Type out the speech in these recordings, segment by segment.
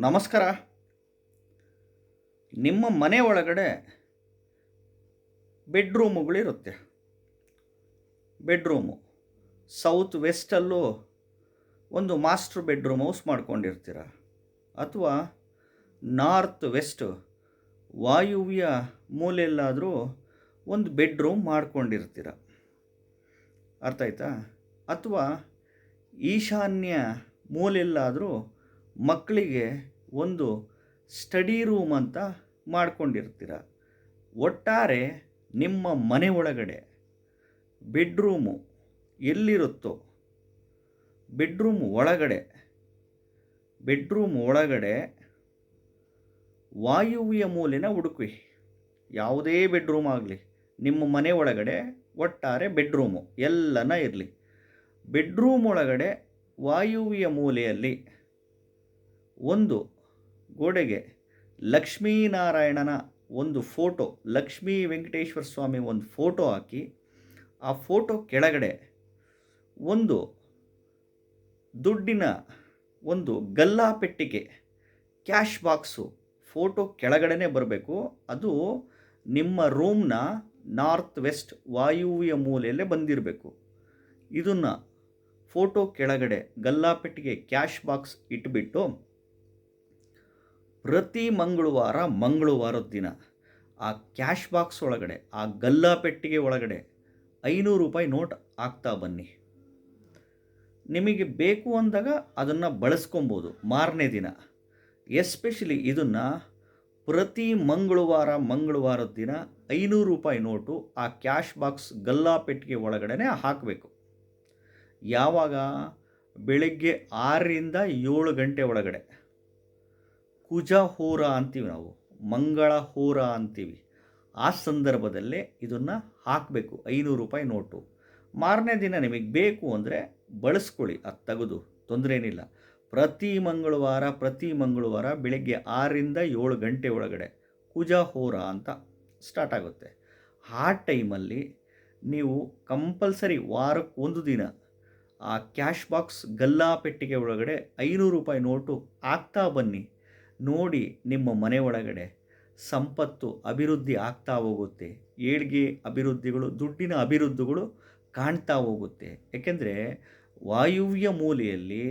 ನಮಸ್ಕಾರ. ನಿಮ್ಮ ಮನೆ ಒಳಗಡೆ ಬೆಡ್ರೂಮುಗಳಿರುತ್ತೆ ಬೆಡ್ರೂಮು. ಸೌತ್ ವೆಸ್ಟಲ್ಲೂ ಒಂದು ಮಾಸ್ಟರ್ ಬೆಡ್ರೂಮ್ ಹೌಸ್ ಮಾಡ್ಕೊಂಡಿರ್ತೀರ. ಅಥವಾ ನಾರ್ತ್ ವೆಸ್ಟ್ ವಾಯುವ್ಯ ಮೂಲೆಯಲ್ಲಾದರೂ ಒಂದು ಬೆಡ್ರೂಮ್ ಮಾಡ್ಕೊಂಡಿರ್ತೀರ. ಅರ್ಥ ಆಯ್ತಾ? ಅಥವಾ ಈಶಾನ್ಯ ಮೂಲೆಯಲ್ಲಾದರೂ ಮಕ್ಕಳಿಗೆ ಒಂದು ಸ್ಟಡಿ ರೂಮ್ ಅಂತ ಮಾಡ್ಕೊಂಡಿರ್ತೀರ. ಒಟ್ಟಾರೆ ನಿಮ್ಮ ಮನೆ ಒಳಗಡೆ ಬೆಡ್ರೂಮು ಎಲ್ಲಿರುತ್ತೋ, ಬೆಡ್ರೂಮ್ ಒಳಗಡೆ ಬೆಡ್ರೂಮ್ ಒಳಗಡೆ ವಾಯುವ್ಯ ಮೂಲೆನ ಹುಡುಕಿ. ಯಾವುದೇ ಬೆಡ್ರೂಮ್ ಆಗಲಿ, ನಿಮ್ಮ ಮನೆ ಒಳಗಡೆ ಒಟ್ಟಾರೆ ಬೆಡ್ರೂಮು ಎಲ್ಲನ ಇರಲಿ. ಬೆಡ್ರೂಮ್ ಒಳಗಡೆ ವಾಯುವ್ಯ ಮೂಲೆಯಲ್ಲಿ ಒಂದು ಗೋಡೆಗೆ ಲಕ್ಷ್ಮೀನಾರಾಯಣನ ಒಂದು ಫೋಟೋ, ಲಕ್ಷ್ಮೀ ವೆಂಕಟೇಶ್ವರ ಸ್ವಾಮಿ ಒಂದು ಫೋಟೋ ಹಾಕಿ, ಆ ಫೋಟೋ ಕೆಳಗಡೆ ಒಂದು ದುಡ್ಡಿನ ಒಂದು ಗಲ್ಲಾ ಪೆಟ್ಟಿಗೆ, ಕ್ಯಾಶ್ ಬಾಕ್ಸು ಫೋಟೋ ಕೆಳಗಡೆನೇ ಬರಬೇಕು. ಅದು ನಿಮ್ಮ ರೂಮ್ನ ನಾರ್ತ್ ವೆಸ್ಟ್ ವಾಯುವ್ಯ ಮೂಲೆಯಲ್ಲೇ ಬಂದಿರಬೇಕು. ಇದನ್ನು ಫೋಟೋ ಕೆಳಗಡೆ ಗಲ್ಲಾ ಪೆಟ್ಟಿಗೆ, ಕ್ಯಾಶ್ ಬಾಕ್ಸ್ ಇಟ್ಬಿಟ್ಟು ಪ್ರತಿ ಮಂಗಳವಾರ ಮಂಗಳವಾರದ ದಿನ ಆ ಕ್ಯಾಶ್ ಬಾಕ್ಸ್ ಒಳಗಡೆ, ಆ ಗಲ್ಲಾ ಪೆಟ್ಟಿಗೆ ಒಳಗಡೆ ಐನೂರು ರೂಪಾಯಿ ನೋಟ್ ಹಾಕ್ತಾ ಬನ್ನಿ. ನಿಮಗೆ ಬೇಕು ಅಂದಾಗ ಅದನ್ನು ಬಳಸ್ಕೊಬೋದು ಮಾರನೇ ದಿನ. ಎಸ್ಪೆಷಲಿ ಇದನ್ನು ಪ್ರತಿ ಮಂಗಳವಾರ ಮಂಗಳವಾರದ ದಿನ ಐನೂರು ರೂಪಾಯಿ ನೋಟು ಆ ಕ್ಯಾಶ್ ಬಾಕ್ಸ್ ಗಲ್ಲಾ ಪೆಟ್ಟಿಗೆ ಒಳಗಡೆ ಹಾಕಬೇಕು. ಯಾವಾಗ? ಬೆಳಗ್ಗೆ ಆರರಿಂದ ಏಳು ಗಂಟೆ ಒಳಗಡೆ. ಕುಜ ಹೋರ ಅಂತೀವಿ ನಾವು ಮಂಗಳ ಹೋರ ಅಂತೀವಿ. ಆ ಸಂದರ್ಭದಲ್ಲೇ ಇದನ್ನು ಹಾಕಬೇಕು, ಐನೂರು ರೂಪಾಯಿ ನೋಟು. ಮಾರನೇ ದಿನ ನಿಮಗೆ ಬೇಕು ಅಂದರೆ ಬಳಸ್ಕೊಳ್ಳಿ, ಅದು ತೆಗೆದು, ತೊಂದರೆ ಏನಿಲ್ಲ. ಪ್ರತಿ ಮಂಗಳವಾರ ಪ್ರತಿ ಮಂಗಳವಾರ ಬೆಳಗ್ಗೆ ಆರರಿಂದ ಏಳು ಗಂಟೆ ಒಳಗಡೆ ಕುಜ ಹೋರ ಅಂತ ಸ್ಟಾರ್ಟ್ ಆಗುತ್ತೆ. ಆ ಟೈಮಲ್ಲಿ ನೀವು ಕಂಪಲ್ಸರಿ ವಾರಕ್ಕೆ ಒಂದು ದಿನ ಆ ಕ್ಯಾಶ್ ಬಾಕ್ಸ್ ಗಲ್ಲಾ ಪೆಟ್ಟಿಗೆ ಒಳಗಡೆ ಐನೂರು ರೂಪಾಯಿ ನೋಟು ಹಾಕ್ತಾ ಬನ್ನಿ. ನೋಡಿ ನಿಮ್ಮ ಮನೆ ಒಳಗಡೆ ಸಂಪತ್ತು, ಅಭಿವೃದ್ಧಿ ಆಗ್ತಾ ಹೋಗುತ್ತೆ. ಏಳಿಗೆ ಅಭಿವೃದ್ಧಿಗಳು, ದುಡ್ಡಿನ ಅಭಿವೃದ್ಧಿಗಳು ಕಾಣ್ತಾ ಹೋಗುತ್ತೆ. ಏಕೆಂದರೆ ವಾಯುವ್ಯ ಮೂಲೆಯಲ್ಲಿ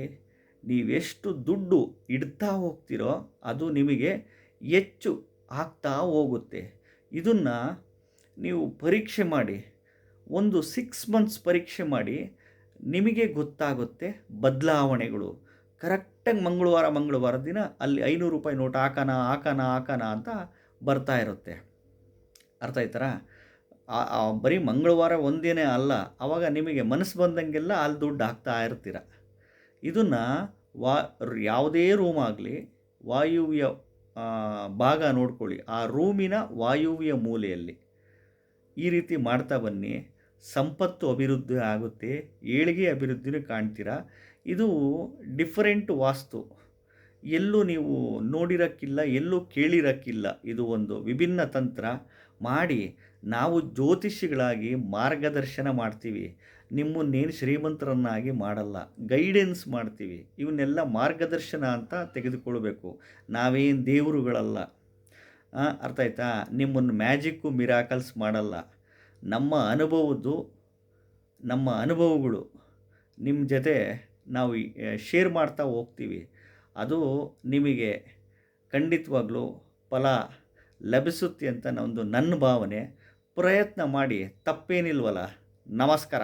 ನೀವೆಷ್ಟು ದುಡ್ಡು ಇಡ್ತಾ ಹೋಗ್ತಿರೋ ಅದು ನಿಮಗೆ ಹೆಚ್ಚು ಆಗ್ತಾ ಹೋಗುತ್ತೆ. ಇದನ್ನು ನೀವು ಪರೀಕ್ಷೆ ಮಾಡಿ, ಒಂದು ಸಿಕ್ಸ್ ಮಂತ್ಸ್ ಪರೀಕ್ಷೆ ಮಾಡಿ ನಿಮಗೆ ಗೊತ್ತಾಗುತ್ತೆ ಬದಲಾವಣೆಗಳು. ಕರೆಕ್ಟಾಗಿ ಮಂಗಳವಾರ ಮಂಗಳವಾರ ದಿನ ಅಲ್ಲಿ ಐನೂರು ರೂಪಾಯಿ ನೋಟ್ ಹಾಕೋಣ ಹಾಕೋಣ ಹಾಕೋಣ ಅಂತ ಬರ್ತಾ ಇರುತ್ತೆ. ಅರ್ಥ ಆಯ್ತಾರ? ಬರೀ ಮಂಗಳವಾರ ಒಂದೇನೇ ಅಲ್ಲ ಆವಾಗ ನಿಮಗೆ ಮನಸ್ಸು ಬಂದಂಗೆಲ್ಲ ಅಲ್ಲಿ ದುಡ್ಡು ಹಾಕ್ತಾ ಇರ್ತೀರ? ಇದನ್ನು ವಾ, ಯಾವುದೇ ರೂಮ್ ಆಗಲಿ, ವಾಯುವ್ಯ ಭಾಗ ನೋಡ್ಕೊಳ್ಳಿ, ಆ ರೂಮಿನ ವಾಯುವ್ಯ ಮೂಲೆಯಲ್ಲಿ. ಈ ರೀತಿ ಮಾಡ್ತಾ ಬನ್ನಿ. ಸಂಪತ್ತು ಅಭಿವೃದ್ಧಿ ಆಗುತ್ತೆ, ಏಳಿಗೆ ಅಭಿವೃದ್ಧಿನೂ ಕಾಣ್ತೀರಾ? ಇದು ಡಿಫರೆಂಟ್ ವಾಸ್ತು. ಎಲ್ಲೂ ನೀವು ನೋಡಿರೋಕ್ಕಿಲ್ಲ, ಎಲ್ಲೂ ಕೇಳಿರೋಕ್ಕಿಲ್ಲ. ಇದು ಒಂದು ವಿಭಿನ್ನ ತಂತ್ರ. ಮಾಡಿ ನಾವು ಜ್ಯೋತಿಷಿಗಳಾಗಿ ಮಾರ್ಗದರ್ಶನ ಮಾಡ್ತೀವಿ. ನಿಮ್ಮನ್ನೇನು ಶ್ರೀಮಂತರನ್ನಾಗಿ ಮಾಡಲ್ಲ. ಗೈಡೆನ್ಸ್ ಮಾಡ್ತೀವಿ. ಇವನ್ನೆಲ್ಲ ಮಾರ್ಗದರ್ಶನ ಅಂತ ತೆಗೆದುಕೊಳ್ಬೇಕು. ನಾವೇನು ದೇವರುಗಳಲ್ಲ. ಅರ್ಥ ಆಯ್ತಾ? ನಿಮ್ಮನ್ನು ಮ್ಯಾಜಿಕ್ಕು ಮಿರಾಕಲ್ಸ್ ಮಾಡಲ್ಲ. ನಮ್ಮ ಅನುಭವದ್ದು ನಮ್ಮ ಅನುಭವಗಳು. ನಿಮ್ಮ ಜೊತೆ ನಾವು ಶೇರ್ ಮಾಡ್ತಾ ಹೋಗ್ತೀವಿ. ಅದು ನಿಮಗೆ ಖಂಡಿತವಾಗ್ಲೂ ಫಲ ಲಭಿಸುತ್ತೆ ಅಂತ ಒಂದು ನನ್ನ ಭಾವನೆ. ಪ್ರಯತ್ನ ಮಾಡಿ, ತಪ್ಪೇನಿಲ್ವಲ್ಲ. ನಮಸ್ಕಾರ.